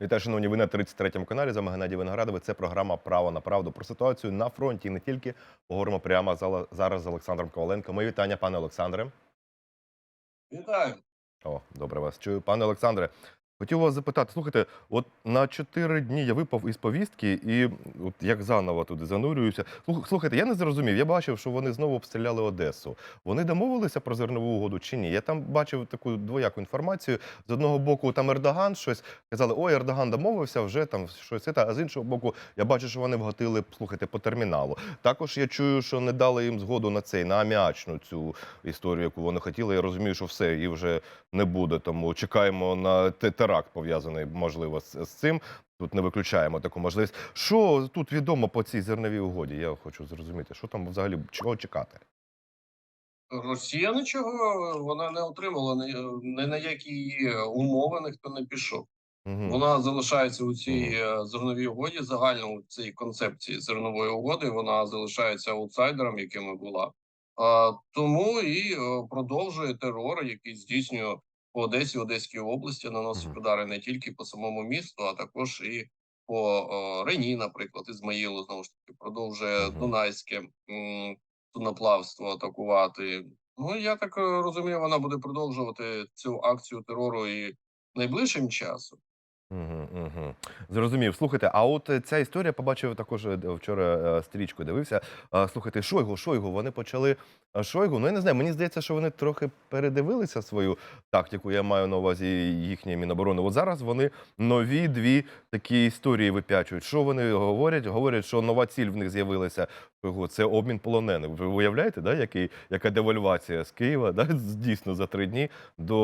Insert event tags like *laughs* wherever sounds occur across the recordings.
Вітаю, шановні, ви на 33-му каналі. З вами Геннадій Виноградовий. Це програма Право на правду про ситуацію на фронті і не тільки. Поговоримо прямо зараз з Олександром Коваленко. Мої вітання, пане Олександре. Вітаю. О, добре вас чую. Пане Олександре, хотів вас запитати, слухайте, от на чотири дні я випав із повістки і от як заново туди занурююся. Слух- Слухайте, я не зрозумів. Я бачив, що вони знову обстріляли Одесу. Вони домовилися про зернову угоду чи ні? Я там бачив таку двояку інформацію. З одного боку, там Ердоган щось казали, ой, Ердоган домовився, вже там щось. А з іншого боку, я бачу, що вони вгатили, слухайте, по терміналу. Також я чую, що не дали їм згоду на цей, на аміачну цю історію, яку вони хотіли. Я розумію, що все, її вже не буде. Тому чекаємо на те- теракт пов'язаний, можливо, з, з цим. Тут не виключаємо таку можливість. Що тут відомо по цій зерновій угоді? Я хочу зрозуміти, що там взагалі чого чекати. Росія нічого вона не отримала ні, на які умови ніхто не пішов. Угу. Вона залишається у цій е, зерновій угоді, загально у цій концепції зернової угоди. Вона залишається аутсайдером, яким і була. А, тому і е, продовжує терор, який здійснює по Одесі, Одеській області, наносить удари не тільки по самому місту, а також і по е, Рені, наприклад, Ізмаїлу, знову ж таки, продовжує. Дунайське судноплавство атакувати. Ну я так е, розумію, вона буде продовжувати цю акцію терору і найближчим часом. Угу, угу. Зрозумів. Слухайте, а от е, ця історія побачив також е, вчора е, стрічку. Дивився. Слухайте, Шойгу, Шойгу. Вони почали Шойгу. Ну я не знаю. Мені здається, що вони трохи передивилися свою тактику. Я маю на увазі їхнє міноборони. От зараз вони нові дві такі історії вип'ячують. Що вони говорять? Говорять, що нова ціль в них з'явилася. Це обмін полонених. Ви уявляєте, да, який, яка девальвація з Києва? Да, *laughs* дійсно за три дні до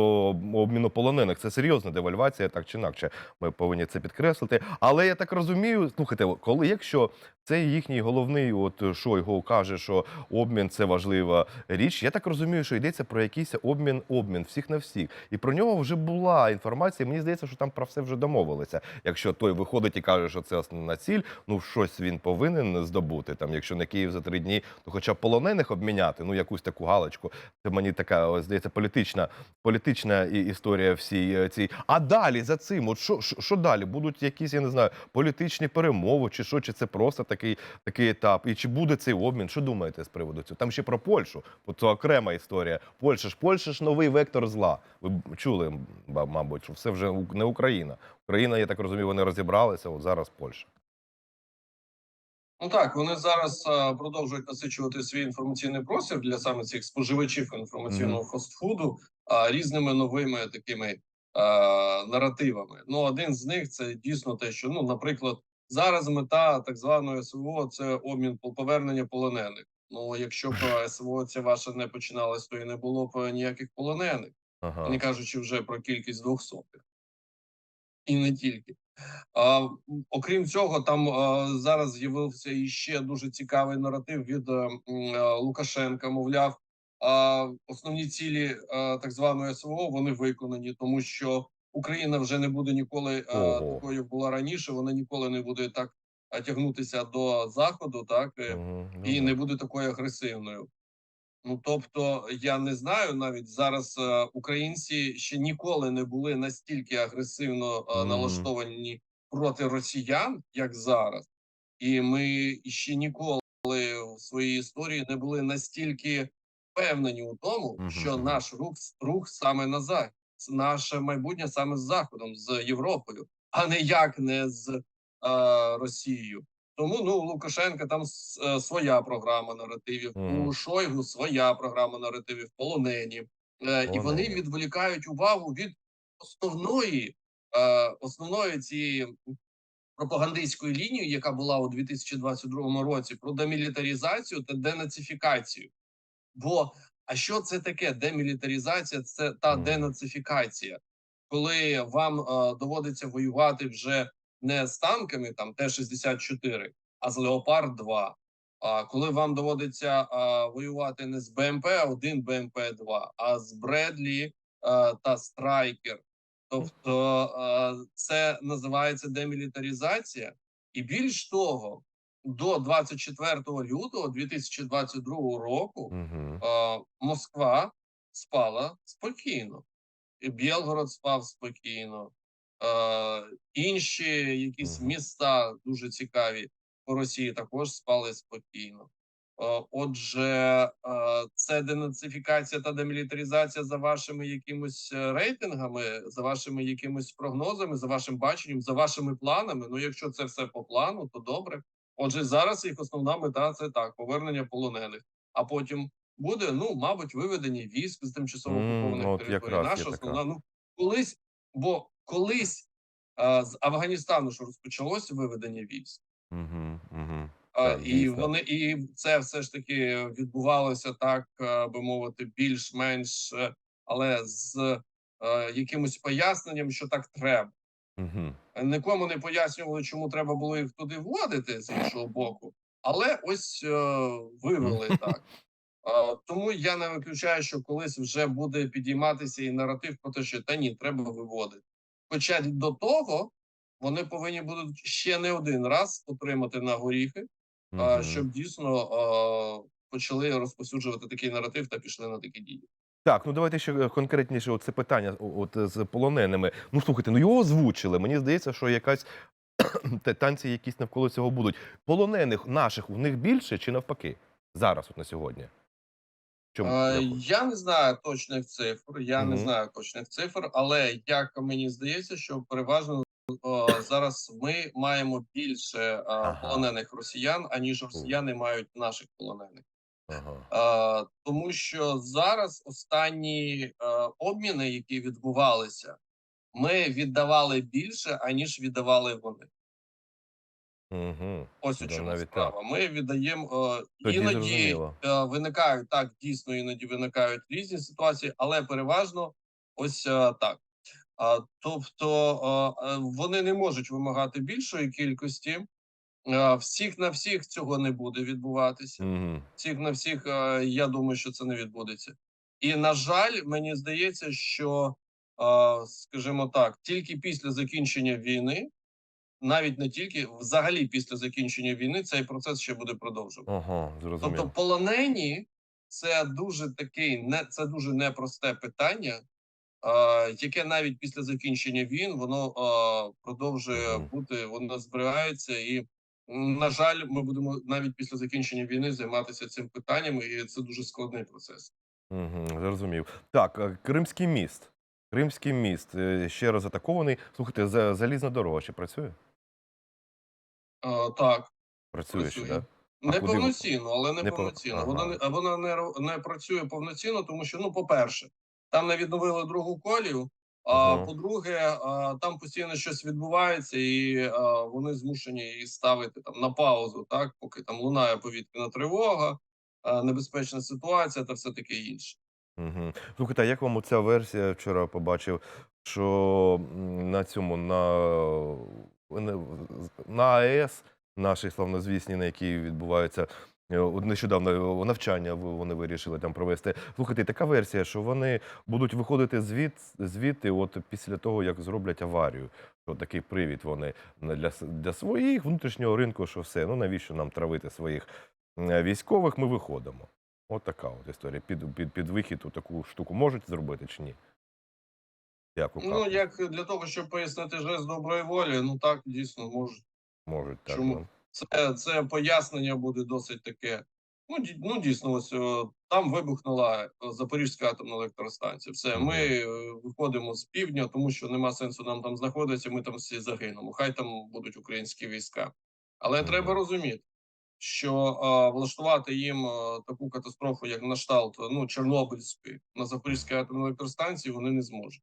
обміну полонених. Це серйозна девальвація, так чи інакше. Ми повинні це підкреслити. Але я так розумію, слухайте, коли якщо цей їхній головний, от Шойгу каже, що обмін це важлива річ. Я так розумію, що йдеться про якийсь обмін, обмін всіх на всіх. І про нього вже була інформація. Мені здається, що там про все вже домовилися. Якщо той виходить і каже, що це основна ціль, ну щось він повинен здобути. Там, якщо не Київ за три дні, то хоча б полонених обміняти, ну якусь таку галочку. Це мені така здається політична, політична історія всій е, цій. А далі за цим, от що, що, далі? Будуть якісь, я не знаю, політичні перемови, чи що, чи це просто такий, такий етап? І чи буде цей обмін? Що думаєте з приводу цього? Там ще про Польщу, бо це окрема історія. Польща ж Польща ж новий вектор зла. Ви чули, мабуть, що все вже не Україна. Україна, я так розумію, вони розібралися. От зараз Польща. Ну так, вони зараз е, продовжують насичувати свій інформаційний простір для саме цих споживачів інформаційного фастфуду а, різними новими такими наративами. Ну, один з них це дійсно те, що ну, наприклад, зараз мета так званої СВО це обмін по повернення полонених. Ну, якщо б е, СВО ця ваша не починалась, то і не було б ніяких полонених, Ага. не кажучи вже про кількість двохсотих. І не тільки. А, окрім цього, там а, зараз з'явився іще дуже цікавий наратив від е, е, Лукашенка. Мовляв, а, основні цілі так званої СВО вони виконані, тому що Україна вже не буде ніколи Ого. такою, була раніше. Вона ніколи не буде так тягнутися до заходу, так е, Ну, і не буде такою агресивною. Ну тобто, я не знаю навіть зараз е, українці ще ніколи не були настільки агресивно е, налаштовані проти росіян, як зараз, і ми ще ніколи в своїй історії не були настільки впевнені у тому, Мгм, що наш рух рух саме на захід, наше майбутнє саме з заходом, з Європою, а не як не з е, Росією. Тому ну Лукашенка там е, своя програма наративів, Мгм. у Шойгу своя програма наративів, полонені, Е, і вони відволікають увагу від основної, е, основної цієї пропагандистської лінії, яка була у 2022 році, про демілітаризацію та денацифікацію. Бо а що це таке? Демілітаризація це та денацифікація, коли вам е, доводиться воювати вже не з танками, там Т-64, а з Леопард 2 А коли вам доводиться е, воювати не з БМП 1 БМП 2 а з Бредлі е, та Страйкер. Тобто е, це називається демілітаризація, і більш того, до 24 лютого 2022 року Мгм. е, Москва спала спокійно, і Білгород спав спокійно, Е, інші якісь міста дуже цікаві по Росії також спали спокійно. Е, Отже, це денацифікація та демілітаризація за вашими якимось рейтингами, за вашими якимось прогнозами, за вашим баченням, за вашими планами. Ну, якщо це все по плану, то добре. Отже, зараз їх основна мета це так: повернення полонених. А потім буде, ну, мабуть, виведення військ з тимчасово окупованих от територій. Наша є така. ну колись, бо колись а, з Афганістану ж розпочалось виведення військ. Угу, угу. А, Так, і дійсно. вони і це все ж таки відбувалося так, би мовити, більш-менш, е, але з е, якимось поясненням, що так треба. Угу. Нікому не пояснювали, чому треба було їх туди вводити з іншого боку, але ось е, вивели так. Е, тому я не виключаю, що колись вже буде підійматися і наратив про те, що та ні, треба виводити. Хоча до того вони повинні будуть ще не один раз отримати на горіхи, а, щоб дійсно а, почали розповсюджувати такий наратив та пішли на такі дії. Так, ну давайте ще е, конкретніше це питання от е, з полоненими. Ну слухайте, ну його озвучили. Мені здається, що якась *clears throat* танці якісь навколо цього будуть. Полонених наших у них більше чи навпаки? Зараз, от на сьогодні. Чому? Е, Я не знаю точних цифр. Я не знаю точних цифр, але як мені здається, що переважно е, зараз ми маємо більше Ага. полонених росіян, аніж росіяни мають наших полонених. Ага. Е, тому що зараз останні е, обміни, які відбувалися, ми віддавали більше, аніж віддавали вони. Угу. Ось у чому справа. Ми віддаємо е, іноді е, виникають так, дійсно іноді виникають різні ситуації, але переважно ось е, так. А, тобто е, е, вони не можуть вимагати більшої кількості. Е, всіх на всіх цього не буде відбуватися. Угу. Всіх на всіх, е, я думаю, що це не відбудеться. І на жаль, мені здається, що, е, скажімо так, тільки після закінчення війни, навіть не тільки взагалі після закінчення війни, цей процес ще буде продовжуватися. Ага. Тобто, полонені це дуже такий не це дуже непросте питання, яке навіть після закінчення війн воно е, продовжує бути, воно зберігається, і на жаль, ми будемо навіть після закінчення війни займатися цим питанням, і це дуже складний процес. Угу, зрозумів. Так, е, Кримський міст. Кримський міст е, ще раз атакований. Слухайте, за- залізна дорога ще працює? Е, так, Працює ще, так? Не повноцінно, але не Не повноцінно. ага. Вона не вона не не працює повноцінно, тому що ну, по-перше, там не відновили другу колію. А по-друге, там постійно щось відбувається, і вони змушені її ставити там на паузу, так поки там лунає повітряна тривога, небезпечна ситуація та все таке інше. Угу. Слухайте, а як вам оця версія вчора побачив, що на цьому на, на АЕС, нашій славнозвісній, на якій відбуваються от нещодавно навчання, вони вирішили там провести. Слухайте, така версія, що вони будуть виходити звід, звідти, от після того, як зроблять аварію. Що такий привід вони для, для своїх внутрішнього ринку, що все. Ну навіщо нам травити своїх е, військових? Ми виходимо. От така от історія. Під, під, під вихід у таку штуку можуть зробити чи ні? Як у Ну як для того, щоб пояснити жест доброї волі, ну так дійсно можуть. Можуть так. Чому? ну. Це, це пояснення буде досить таке. Ну, ді- ну дійсно, ось о, там вибухнула е, Запорізька атомна електростанція. Все, ми е, виходимо з півдня, тому що нема сенсу нам там знаходитися. Ми там всі загинемо. Хай там будуть українські війська. Але треба розуміти, що е, влаштувати їм е, таку катастрофу, як на шталт ну Чорнобильської на Запорізькій атомній електростанції, вони не зможуть.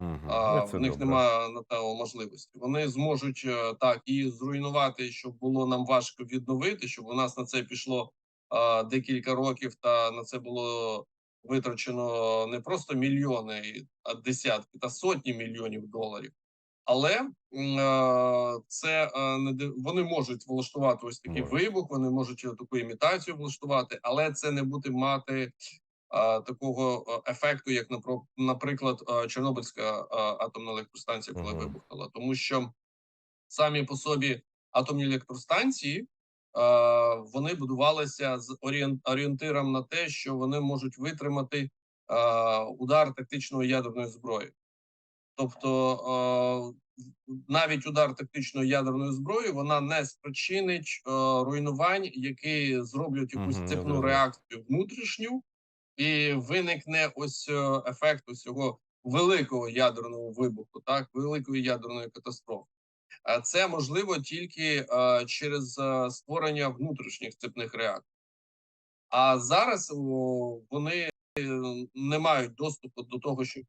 Мгм. А, в них добре. немає на те можливості. Вони зможуть е, так її зруйнувати, щоб було нам важко відновити, щоб у нас на це пішло а, декілька років, та на це було витрачено не просто мільйони, а десятки та сотні мільйонів доларів. Але м, е, це е, не де- вони можуть влаштувати ось такий Можуть. вибух, вони можуть таку імітацію влаштувати, але це не буде мати а, такого ефекту, як наприклад, Чорнобильська атомна електростанція, коли Мгм. вибухнула, тому що самі по собі атомні електростанції вони будувалися з орієн- орієнтиром на те, що вони можуть витримати удар тактичної ядерної зброї. Тобто е, навіть удар тактичною ядерною зброєю вона не спричинить е, руйнувань, які зроблять якусь цепну реакцію внутрішню, і виникне ось е, ефект ось цього великого ядерного вибуху, так великої ядерної катастрофи. А це можливо тільки е, через е, створення внутрішніх цепних реакцій. А зараз вони не мають доступу до того, щоб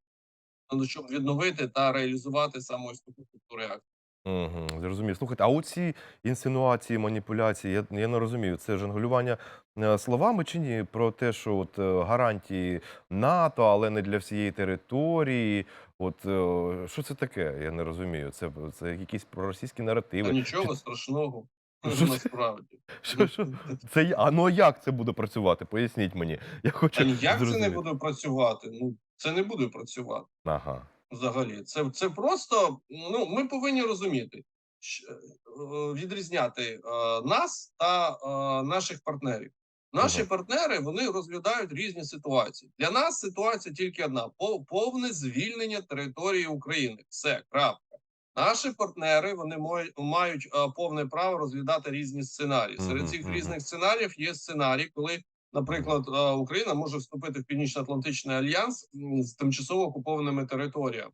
відновити та реалізувати саме ось таку реакцію. Угу, зрозумів. Слухайте, а оці інсинуації, маніпуляції, я, я не розумію, це жонглювання е, словами чи ні? Про те, що от е, гарантії НАТО, але не для всієї території. От е, що це таке? Я не розумію. Це, це якісь проросійські Та наративи. нічого страшного Що насправді. *laughs* Що, що? Це а ну як це буде працювати? Поясніть мені. Я хочу Та ніяк це не буде працювати. Ну це не буде працювати. Ага. Взагалі, це, це просто ну ми повинні розуміти, щ- е, відрізняти е, нас та е, наших партнерів. Наші партнери вони розглядають різні ситуації. Для нас ситуація тільки одна: пов- повне звільнення території України. Все крапка. Наші партнери вони мають повне право розглядати різні сценарії. Серед цих різних сценаріїв є сценарій, коли Наприклад, е, Україна може вступити в Північно-Атлантичний альянс з тимчасово окупованими територіями.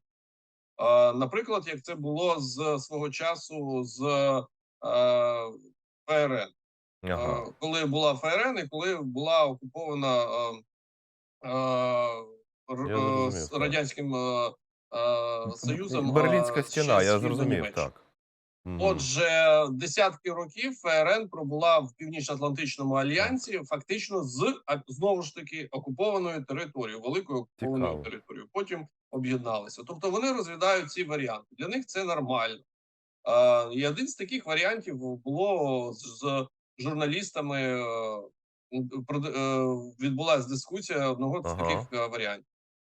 Е, Наприклад, як це було з свого часу з е, ФРН, Ага. Коли була ФРН і коли була окупована з радянським е, союзом Берлінська стіна, я зрозумів, так. Отже, десятки років ФРН пробула в північно-атлантичному альянсі, фактично з знову ж таки окупованою територією, великою окупованою Цікаво. територією. Потім об'єдналися. Тобто вони розглядають ці варіанти. Для них це нормально. Е, і один з таких варіантів було з, з журналістами. е, е, відбулася дискусія одного з Ага. таких е, варіантів.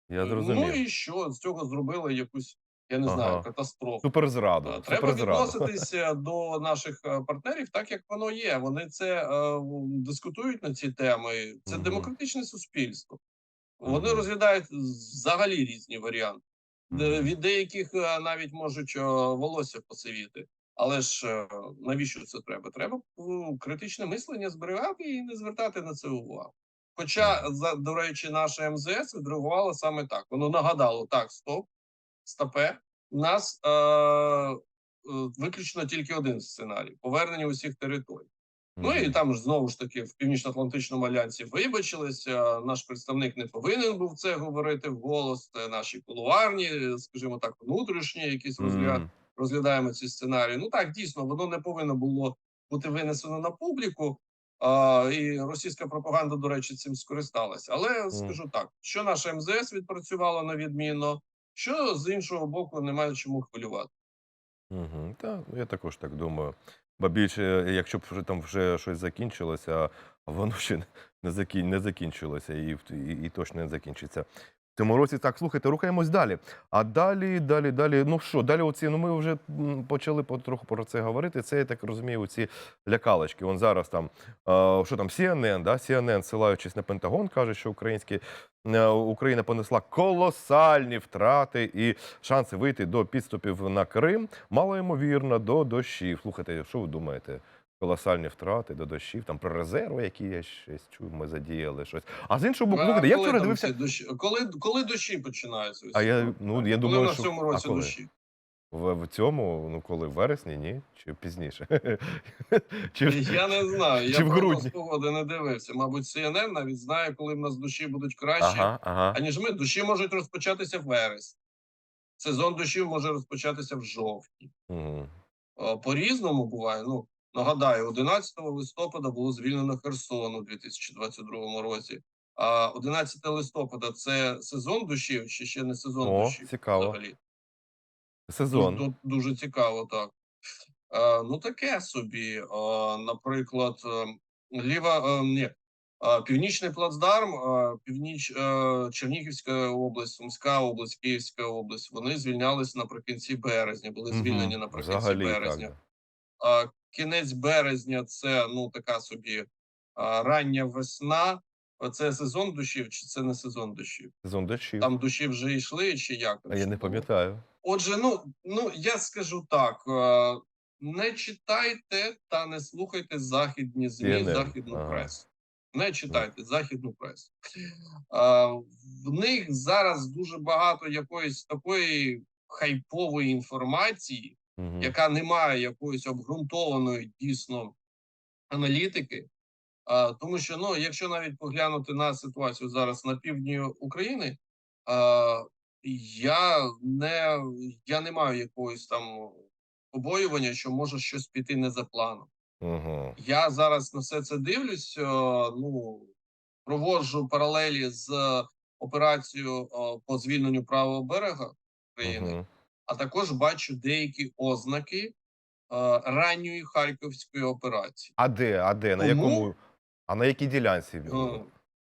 Я Ну і що з цього зробили якусь, я не Ага. знаю, катастрофу. Суперзраду. Е, Треба суперзраду. відноситися до наших е, партнерів так, як воно є. Вони це е, дискутують на ці теми. Це Мгм. демократичне суспільство. Вони Мгм. розглядають взагалі різні варіанти. Мгм. Від деяких е, навіть можуть е, волосся посивіти. Але ж е, навіщо це треба? Треба критичне мислення зберігати і не звертати на це увагу. Хоча, до речі, наше МЗС відреагувало саме так. Воно нагадало: так, стоп, стопе. У нас е, е, виключно тільки один сценарій повернення усіх територій. Ну і там ж знову ж таки в північно-атлантичному альянсі вибачилися. Наш представник не повинен був це говорити вголос. Це наші кулуарні, скажімо так, внутрішні, якісь розгляд розглядаємо ці сценарії. Ну так дійсно воно не повинно було бути винесено на публіку. А, і російська пропаганда, до речі, цим скористалася. Але скажу так: що наша МЗС відпрацювала на відмінно, що з іншого боку немає чому хвилювати. Угу. Так, я також так думаю. Бо більше, якщо б вже там вже щось закінчилося, а воно ще не, закін... не закінчилося і, і, і точно не закінчиться. Цьому році так, слухайте, рухаємось далі. А далі, далі, далі. Ну що, далі оці, ну ми вже почали потроху про це говорити. Це, я так розумію, ці лякалочки. Он зараз там, що там, CNN, да? CNN, ссилаючись на Пентагон, каже, що українські, е, Україна понесла колосальні втрати і шанси вийти до підступів на Крим малоймовірно до дощів. Слухайте, що ви думаєте? Колосальні втрати до дощів, там про резерви, які я щось чую, ми задіяли щось. А з іншого боку, А слухайте, я коли вчора дивився. дощі, коли, коли дощі починаються? А я, ну, я коли думаю, на що цьому а році коли? дощі? В, в цьому, ну коли в вересні, ні? Чи пізніше? *laughs* Чи, Я не знаю. Чи Я в грудні? погоди не дивився. Мабуть, CNN навіть знає, коли в нас дощі будуть кращі, ага, ага. аніж ми. Дощі можуть розпочатися в вересні. Сезон дощів може розпочатися в жовтні. Угу. По-різному буває. Ну, нагадаю, 11 листопада було звільнено Херсон у 2022 році. А 11 листопада це сезон дощів чи ще не сезон О, дощів? цікаво. Взагалі. Сезон. Дуже, дуже цікаво, так. Е, ну, таке собі. Е, наприклад, е, ліва, е, ні, е, північний плацдарм, е, північ, е, Чернігівська область, Сумська область, Київська область. Вони звільнялись наприкінці березня, були звільнені Мгм. наприкінці Взагалі, березня. так. А кінець березня це ну така собі а, рання весна. Це сезон дощів, чи це не сезон дощів? Сезон дощів. Там дощі вже йшли, чи як? А я не пам'ятаю. Отже, ну, ну я скажу так: не читайте та не слухайте західні ЗМІ, CNN, західну ага. пресу. Не читайте західну пресу. Е, в них зараз дуже багато якоїсь такої хайпової інформації, Мгм. яка не має якоїсь обґрунтованої дійсно аналітики. А, тому що ну, якщо навіть поглянути на ситуацію зараз на півдні України, а, я не я не маю якогось там побоювання, що може щось піти не за планом. Мгм. Я зараз на все це дивлюсь. Ну проводжу паралелі з операцією по звільненню правого берега України, Мгм. А також бачу деякі ознаки е, ранньої харківської операції. А де? А де? На Тому- якому? А на якій ділянці? Е,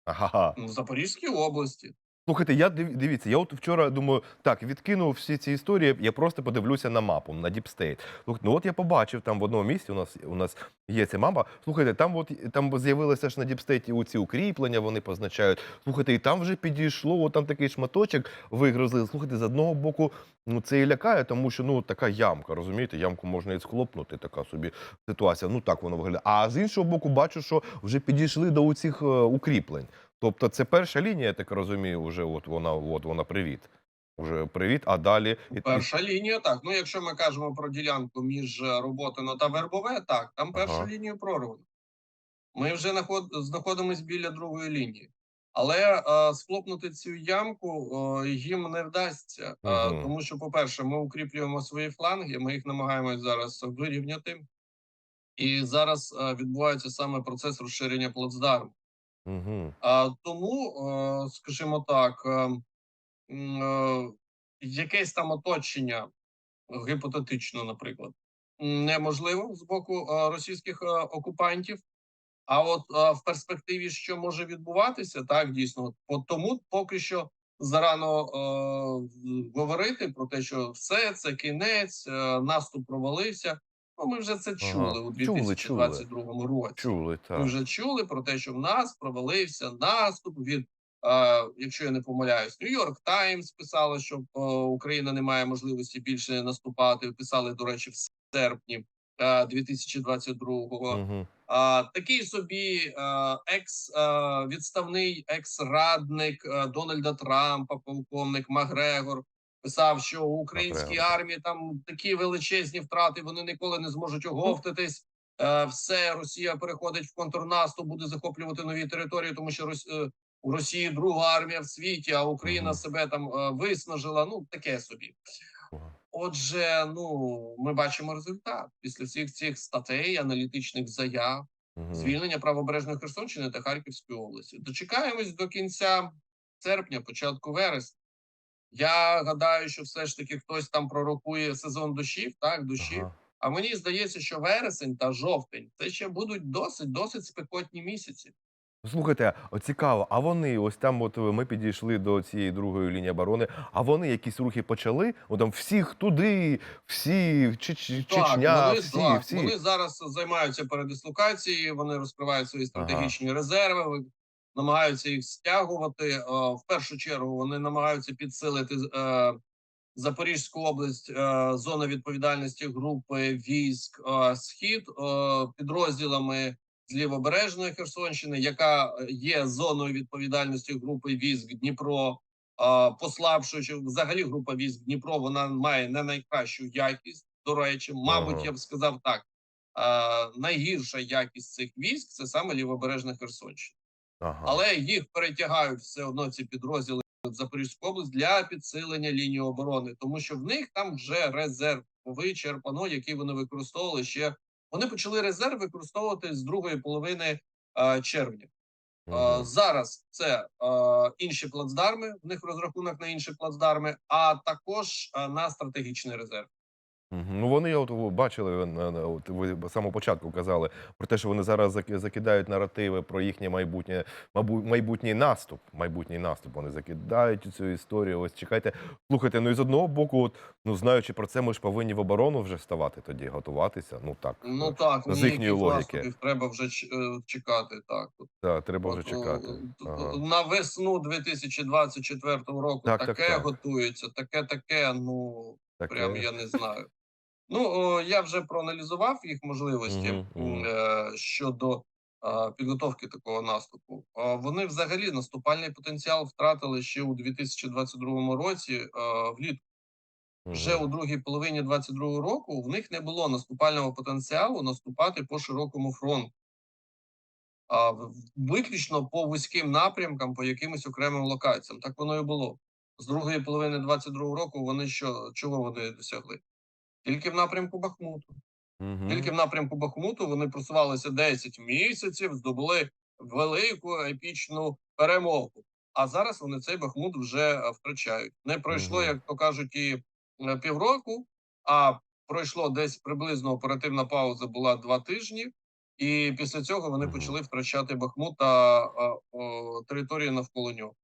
Ага. в Запорізькій області. Слухайте, я див- дивіться, я от вчора думаю, так, відкинув всі ці історії, я просто подивлюся на мапу, на Діпстейт. Слухайте, ну от я побачив там в одному місці, у нас у нас є ця мапа. Слухайте, там от там з'явилися ж на Діпстейті оці укріплення, вони позначають. Слухайте, і там вже підійшло, от там такий шматочок вигрузили. Слухайте, з одного боку, ну це і лякає, тому що ну така ямка, розумієте, ямку можна і схлопнути, така собі ситуація. Ну так воно виглядає. А з іншого боку, бачу, що вже підійшли до цих укріплень. Тобто це перша лінія, я так розумію, вже от вона, от вона привіт. Уже привіт, а далі Перша лінія, так. Ну, якщо ми кажемо про ділянку між е, Роботино та Вербове, так, там перша Ага. лінія прорвана. Ми вже наход... знаходимося біля другої лінії. Але е, схлопнути цю ямку е, їм не вдасться. Е, Мгм. тому що, по-перше, ми укріплюємо свої фланги, ми їх намагаємось зараз вирівняти. І зараз е, відбувається саме процес розширення плацдарму. А тому, е, скажімо так, е, м, е, якесь там оточення гіпотетично, наприклад, неможливо з боку е, російських окупантів. А от в перспективі, що може відбуватися, так дійсно, от тому поки що зарано говорити про те, що все це кінець, наступ провалився. Ну, ми вже це чули Ага. у Чули, 2022 році. Чули, Ми вже чули про те, що в нас провалився наступ від, е, якщо я не помиляюсь, Нью-Йорк Таймс писало, що е, Україна не має можливості більше наступати. Писали, до речі, в серпні е, 2022-го. Угу. А, такий собі е, екс е, відставний екс-радник е, Дональда Трампа, полковник Макгрегор, писав, що у українській армії там такі величезні втрати, вони ніколи не зможуть оговтатись. Е, все Росія переходить в контрнаступ, буде захоплювати нові території, тому що е, у Росії друга армія в світі, а Україна себе там е, виснажила. Ну таке собі. Отже, ну ми бачимо результат після всіх цих статей, аналітичних заяв звільнення правобережної Херсонщини та Харківської області. Дочекаємось до кінця серпня, початку вересня. Я гадаю, що все ж таки хтось там пророкує сезон дощів, так, дощів. Ага. А мені здається, що вересень та жовтень це ще будуть досить досить спекотні місяці. Слухайте, цікаво, а вони ось там, от ми підійшли до цієї другої лінії оборони, а вони якісь рухи почали? От там всіх туди, всі Чи- Чи- Чечня, вони, всі, так, всі. вони зараз займаються передислокацією, вони розкривають свої стратегічні резерви, ви- намагаються їх стягувати. Е, В першу чергу вони намагаються підсилити е, Запорізьку область, е, зона відповідальності групи військ Схід підрозділами з лівобережної Херсонщини, яка є зоною відповідальності групи військ Дніпро. Послабшуючи взагалі група військ Дніпро, вона має не найкращу якість. До речі, мабуть, я б сказав так: найгірша якість цих військ це саме лівобережна Херсонщина, Ага. але їх перетягають все одно ці підрозділи в Запорізьку область для підсилення лінії оборони, тому що в них там вже резерв вичерпано, який вони використовували ще. Вони почали резерв використовувати з другої половини е, червня. Е, Мгм. Зараз це е, інші плацдарми, в них розрахунок на інші плацдарми, а також е, на стратегічний резерв. Ну вони от бачили, на- от ви з самого початку казали про те, що вони зараз заки- закидають наративи про їхнє майбутнє, майбутній наступ. Майбутній наступ. Вони закидають цю історію. Ось чекайте. Слухайте, ну і з одного боку, от, ну знаючи про це, ми ж повинні в оборону вже ставати тоді, готуватися. Ну так, Ну так, з їхньої логіки. треба вже е, чекати. Так От, так, треба вже чекати. е, Ага. на весну 2024 року Так, так, таке так. готується, таке, таке. Ну Так, Прям е, я не знаю. Ну, я вже проаналізував їх можливості е, щодо е, підготовки такого наступу. Вони взагалі наступальний потенціал втратили ще у 2022 році е, влітку. Вже у другій половині 22 року в них не було наступального потенціалу наступати по широкому фронту, а виключно по вузьким напрямкам, по якимось окремим локаціям. Так воно і було. З другої половини 22 року вони що чого вони досягли? Тільки в напрямку Бахмуту. Тільки в напрямку Бахмуту вони просувалися 10 місяців, здобули велику епічну перемогу. А зараз вони цей Бахмут вже е, втрачають. Не пройшло, Мгм. як то кажуть, і е, півроку, а пройшло десь приблизно оперативна пауза була два тижні, і після цього вони почали втрачати Бахмут та е, території навколо нього.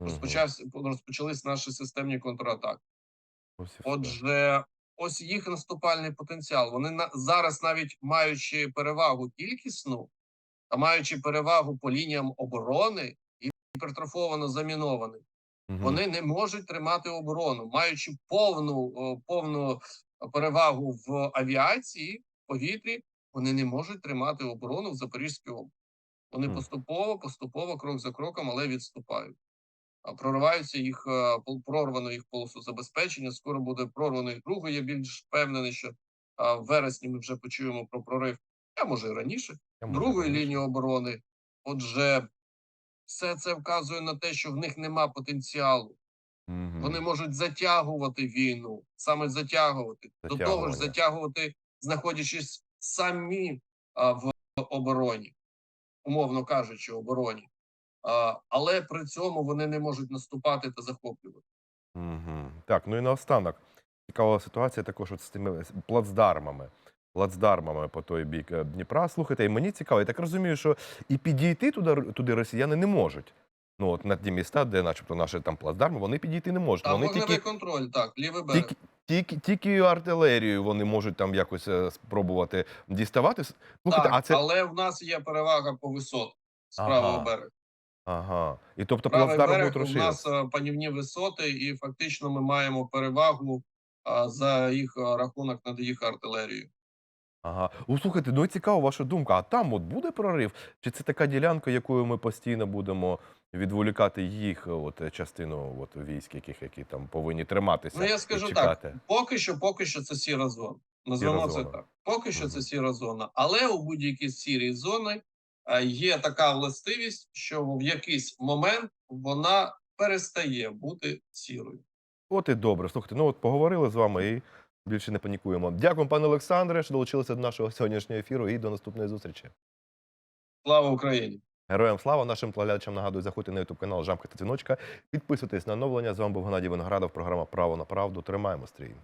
Розпочався розпочались наші системні контратаки. Отже, ось їх наступальний потенціал. Вони на зараз, навіть маючи перевагу кількісну, та маючи перевагу по лініям оборони і гіпертрофовано замінованих, Мгм. вони не можуть тримати оборону, маючи повну повну перевагу в авіації, повітрі, вони не можуть тримати оборону в Запорізькій області. Вони поступово, поступово, крок за кроком, але відступають. Прориваються їх прорвано їх полосу забезпечення. Скоро буде прорвано їх другу. Я більш впевнений, що в вересні ми вже почуємо про прорив, а може і раніше Я другої лінії оборони. Отже, все це вказує на те, що в них нема потенціалу. Мгм. Вони можуть затягувати війну, саме затягувати до того ж, затягувати, знаходячись самі а, в обороні, умовно кажучи, обороні. Але при цьому вони не можуть наступати та захоплювати. Мгм. Так, ну і наостанок. Цікава ситуація також от з тими плацдармами. Плацдармами по той бік е, Дніпра. Слухайте, і мені цікаво, я так розумію, що і підійти туди, туди росіяни не можуть. Ну, от на ті міста, де, начебто, наші там плацдарми, вони підійти не можуть. Там Вони тільки, контроль, так, лівий берег. тільки, тільки, тільки артилерією вони можуть там якось е, спробувати діставати. Слухайте, так, а це. але в нас є перевага по висот з правого Ага. берега. Ага. І тобто Правий плацдарм берег у нас е, панівні висоти, і фактично ми маємо перевагу а, за їх е, рахунок над їх артилерією. Ага. Ну, слухайте, ну цікава ваша думка. А там от буде прорив? Чи це така ділянка, якою ми постійно будемо відволікати їх, от е, частину от, військ, яких які там повинні триматися? Ну я скажу так: поки що, поки що це сіра зона. Назвемо Сіра це зона. так. Поки що це сіра зона. Але у будь-якій сірій зоні е, є така властивість, що в якийсь момент вона перестає бути сірою. От і добре. Слухайте, ну от поговорили з вами і більше не панікуємо. Дякую, пане Олександре, що долучилися до нашого сьогоднішнього ефіру і до наступної зустрічі. Слава Україні! Героям слава нашим глядачам нагадую, заходьте на ютуб канал Жамка та Дзвіночка. Підписуйтесь на оновлення. З вами був Геннадій Виноградов. Програма Право на правду. Тримаємо стрій.